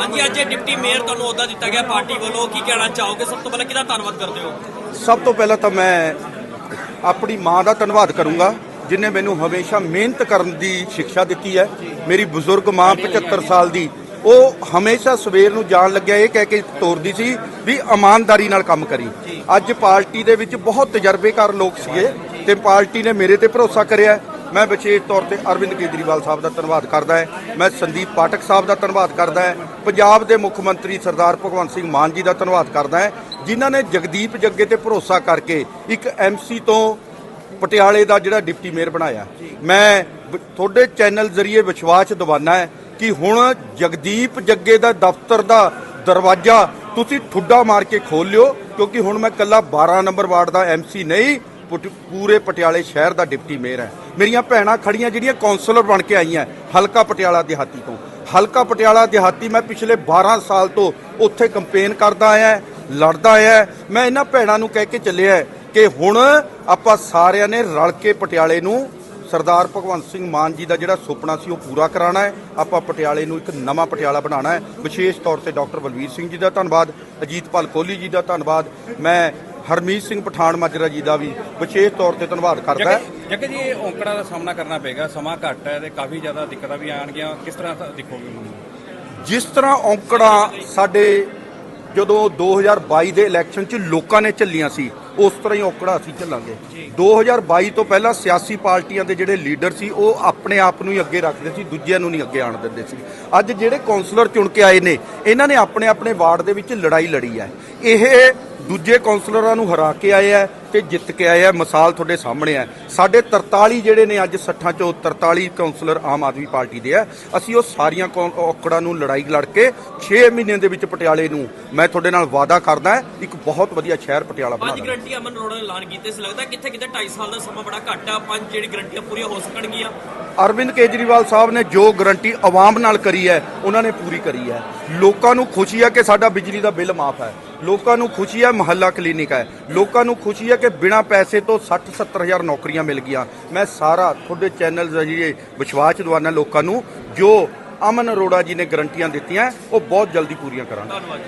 ਹਾਂਜੀ ਅੱਜ deputy mayor ਤੁਹਾਨੂੰ ਅਹੁਦਾ ਦਿੱਤਾ ਗਿਆ ਪਾਰਟੀ ਵੱਲੋਂ। ਕੀ ਕਹਿਣਾ ਚਾਹੋਗੇ? ਸਭ ਤੋਂ ਪਹਿਲਾਂ ਕਿਹਦਾ ਧੰਨਵਾਦ ਕਰਦੇ ਹੋ? ਸਭ ਤੋਂ ਪਹਿਲਾਂ ਤਾਂ ਮੈਂ ਆਪਣੀ ਮਾਂ ਦਾ ਧੰਨਵਾਦ ਕਰੂੰਗਾ ਜਿਨੇ ਮੈਨੂੰ ਹਮੇਸ਼ਾ ਮਿਹਨਤ ਕਰਨ ਦੀ ਸਿੱਖਿਆ ਦਿੱਤੀ ਹੈ। ਮੇਰੀ ਬਜ਼ੁਰਗ ਮਾਂ 75 ਸਾਲ ਦੀ ਉਹ ਹਮੇਸ਼ਾ ਸਵੇਰ ਨੂੰ ਜਾਣ ਲੱਗਿਆ ਇਹ ਕਹਿ ਕੇ ਤੋਰਦੀ ਸੀ ਵੀ ਇਮਾਨਦਾਰੀ ਨਾਲ ਕੰਮ ਕਰੀ। ਅੱਜ ਪਾਰਟੀ ਦੇ ਵਿੱਚ ਬਹੁਤ ਤਜਰਬੇਕਾਰ ਲੋਕ ਸੀਗੇ ਤੇ ਪਾਰਟੀ ਨੇ ਮੇਰੇ ਤੇ ਭਰੋਸਾ ਕਰਿਆ। ਮੈਂ ਵਿਸ਼ੇਸ਼ ਤੌਰ ਤੇ ਅਰਵਿੰਦ ਕੇਜਰੀਵਾਲ ਸਾਹਿਬ ਦਾ ਧੰਨਵਾਦ ਕਰਦਾ ਹਾਂ। ਮੈਂ ਸੰਦੀਪ ਪਾਠਕ ਸਾਹਿਬ ਦਾ ਧੰਨਵਾਦ ਕਰਦਾ ਹਾਂ। ਪੰਜਾਬ ਦੇ ਮੁੱਖ ਮੰਤਰੀ ਸਰਦਾਰ ਭਗਵੰਤ ਸਿੰਘ ਮਾਨ ਜੀ ਦਾ ਧੰਨਵਾਦ ਕਰਦਾ ਹਾਂ, ਜਿਨ੍ਹਾਂ ਨੇ ਜਗਦੀਪ ਜੱਗੇ ਤੇ ਭਰੋਸਾ ਕਰਕੇ ਇੱਕ ਐਮਸੀ ਤੋਂ ਪਟਿਆਲੇ ਦਾ ਜਿਹੜਾ ਡਿਪਟੀ ਮੇਅਰ ਬਣਾਇਆ। ਮੈਂ ਤੁਹਾਡੇ ਚੈਨਲ ਜ਼ਰੀਏ ਵਿਸ਼ਵਾਸ ਦਿਵਾਨਾ ਹੈ ਕਿ ਹੁਣ ਜਗਦੀਪ ਜੱਗੇ ਦਾ ਦਫ਼ਤਰ ਦਾ ਦਰਵਾਜ਼ਾ ਤੁਸੀਂ ਠੁੱਡਾ ਮਾਰ ਕੇ ਖੋਲ ਲਿਓ, ਕਿਉਂਕਿ ਹੁਣ ਮੈਂ ਕੱਲਾ 12 ਨੰਬਰ ਵਾਰਡ ਦਾ ਐਮਸੀ ਨਹੀਂ ਪੂਰੇ ਪਟਿਆਲੇ ਸ਼ਹਿਰ ਦਾ ਡਿਪਟੀ ਮੇਅਰ ਹੈ। ਮੇਰੀਆਂ ਭੈਣਾਂ ਖੜੀਆਂ ਜਿਹੜੀਆਂ ਕਾਉਂਸਲਰ ਬਣ ਕੇ ਆਈਆਂ, ਹਲਕਾ ਪਟਿਆਲਾ ਦਿਹਾਤੀ ਤੋਂ। ਹਲਕਾ ਪਟਿਆਲਾ ਦਿਹਾਤੀ ਮੈਂ ਪਿਛਲੇ 12 ਸਾਲ ਤੋਂ ਉੱਥੇ ਕੰਪੇਨ ਕਰਦਾ ਆਇਆ, ਲੜਦਾ ਆਇਆ। ਮੈਂ ਇਹਨਾਂ ਭੈਣਾਂ ਨੂੰ ਕਹਿ ਕੇ ਚੱਲਿਆ ਕਿ ਹੁਣ ਆਪਾਂ ਸਾਰਿਆਂ ਨੇ ਰਲ ਕੇ ਪਟਿਆਲੇ ਨੂੰ ਸਰਦਾਰ ਭਗਵੰਤ ਸਿੰਘ ਮਾਨ ਜੀ ਦਾ ਜਿਹੜਾ ਸੁਪਨਾ ਸੀ ਉਹ ਪੂਰਾ ਕਰਾਉਣਾ ਹੈ। ਆਪਾਂ ਪਟਿਆਲੇ ਨੂੰ ਇੱਕ ਨਵਾਂ ਪਟਿਆਲਾ ਬਣਾਉਣਾ ਹੈ। ਵਿਸ਼ੇਸ਼ ਤੌਰ ਤੇ ਡਾਕਟਰ ਬਲਵੀਰ ਸਿੰਘ ਜੀ ਦਾ ਧੰਨਵਾਦ, ਅਜੀਤਪਾਲ ਕੋਹਲੀ ਜੀ ਦਾ ਧੰਨਵਾਦ। ਮੈਂ ਹਰਮੀਤ ਸਿੰਘ ਪਠਾਨ ਮਾਜਰਾ ਜੀ ਦਾ ਵੀ ਵਿਸ਼ੇਸ਼ ਤੌਰ ਤੇ ਧੰਨਵਾਦ ਕਰਦਾ ਹੈ। ਜੱਗੇ ਜੀ ਇਹ ਔਂਕੜਾਂ ਦਾ ਸਾਹਮਣਾ ਕਰਨਾ ਪਏਗਾ। ਸਮਾਂ ਘੱਟ ਹੈ ਤੇ ਕਾਫੀ ਜ਼ਿਆਦਾ ਦਿੱਕਤਾਂ ਵੀ ਆਣਗੀਆਂ ਕਿਸ ਤਰ੍ਹਾਂ ਦੇਖੋਗੇ? ਜਿਸ ਤਰ੍ਹਾਂ ਔਂਕੜਾਂ ਸਾਡੇ ਜਦੋਂ 2022 ਦੇ ਇਲੈਕਸ਼ਨ 'ਚ ਲੋਕਾਂ ਨੇ ਝੱਲੀਆਂ ਸੀ ਉਸ ਤਰ੍ਹਾਂ ਹੀ ਔਂਕੜਾ ਅਸੀਂ ਝੱਲਾਂਗੇ। 2022 ਤੋਂ ਪਹਿਲਾਂ ਸਿਆਸੀ ਪਾਰਟੀਆਂ ਦੇ ਜਿਹੜੇ ਲੀਡਰ ਸੀ ਉਹ ਆਪਣੇ ਆਪ ਨੂੰ ਹੀ ਅੱਗੇ ਰੱਖਦੇ ਸੀ ਦੂਜਿਆਂ ਨੂੰ ਨਹੀਂ ਅੱਗੇ ਆਣ ਦਿੰਦੇ ਸੀ। ਅੱਜ ਜਿਹੜੇ ਕਾਉਂਸਲਰ ਚੁਣ ਕੇ ਆਏ ਨੇ ਇਹਨਾਂ ਨੇ ਆਪਣੇ ਆਪਣੇ ਵਾਰਡ ਦੇ ਵਿੱਚ ਲੜਾਈ ਲੜੀ ਹੈ। ਇਹ ਦੂਜੇ ਕਾਉਂਸਲਰਾਂ ਨੂੰ ਹਰਾ ਕੇ ਆਏ ਹੈ ਤੇ ਜਿੱਤ ਕੇ ਆਏ ਆ ਮਿਸਾਲ ਤੁਹਾਡੇ ਸਾਹਮਣੇ ਆ। ਸਾਡੇ 43 ਜਿਹੜੇ ਨੇ ਅੱਜ 60 ਚੋਂ 43 ਕਾਉਂਸਲਰ ਆਮ ਆਦਮੀ ਪਾਰਟੀ ਦੇ ਆ। ਅਸੀਂ ਉਹ ਸਾਰੀਆਂ ਔਕੜਾਂ ਨੂੰ ਲੜਾਈ ਲੜ ਕੇ 6 ਮਹੀਨਿਆਂ ਦੇ ਵਿੱਚ ਪਟਿਆਲੇ ਨੂੰ ਮੈਂ ਤੁਹਾਡੇ ਨਾਲ ਵਾਅਦਾ ਕਰਦਾ ਇੱਕ ਬਹੁਤ ਵਧੀਆ ਸ਼ਹਿਰ ਪਟਿਆਲਾ ਬਣਾ ਪੰਜ ਗਰੰਟੀ ਅਮਨ ਅਰੋੜਾ ਨੇ ਐਲਾਨ ਕੀਤੇ। ਸੀ ਲੱਗਦਾ ਕਿੱਥੇ ਕਿੱਥੇ 2.5 ਸਾਲ ਦਾ ਸਮਾਂ ਬੜਾ ਘੱਟ ਆ। ਪੰਜ ਜਿਹੜੀ ਗਰੰਟੀਆਂ ਪੂਰੀਆਂ ਹੋ ਸਕਣਗੀਆਂ। ਅਰਵਿੰਦ ਕੇਜਰੀਵਾਲ ਸਾਹਿਬ ਨੇ ਜੋ ਗਰੰਟੀ ਆਵਾਮ ਨਾਲ ਕਰੀ ਹੈ ਉਹਨਾਂ ਨੇ ਪੂਰੀ ਕਰੀ ਹੈ। ਲੋਕਾਂ ਨੂੰ ਖੁਸ਼ੀ ਹੈ ਕਿ ਸਾਡਾ ਬਿਜਲੀ ਦਾ ਬਿੱਲ ਮਾਫ ਹੈ। ਲੋਕਾਂ ਨੂੰ ਖੁਸ਼ੀ ਹੈ ਮਹੱਲਾ ਕਲੀਨਿਕ ਹੈ। ਲੋਕਾਂ ਨੂੰ ਖੁਸ਼ੀ ਹੈ ਕਿ ਬਿਨਾਂ ਪੈਸੇ ਤੋਂ 60 70 ਹਜ਼ਾਰ ਨੌਕਰੀਆਂ ਮਿਲ ਗਈਆਂ। ਮੈਂ ਸਾਰਾ ਤੁਹਾਡੇ ਚੈਨਲ ਜ਼ਰੀਏ ਵਿਸ਼ਵਾਸ ਦਿਵਾਨਾ ਲੋਕਾਂ ਨੂੰ, ਜੋ ਅਮਨ ਅਰੋੜਾ ਜੀ ਨੇ ਗਰੰਟੀਆਂ ਦਿੱਤੀਆਂ, ਉਹ ਬਹੁਤ ਜਲਦੀ ਪੂਰੀਆਂ ਕਰਾਂਗੇ। ਧੰਨਵਾਦ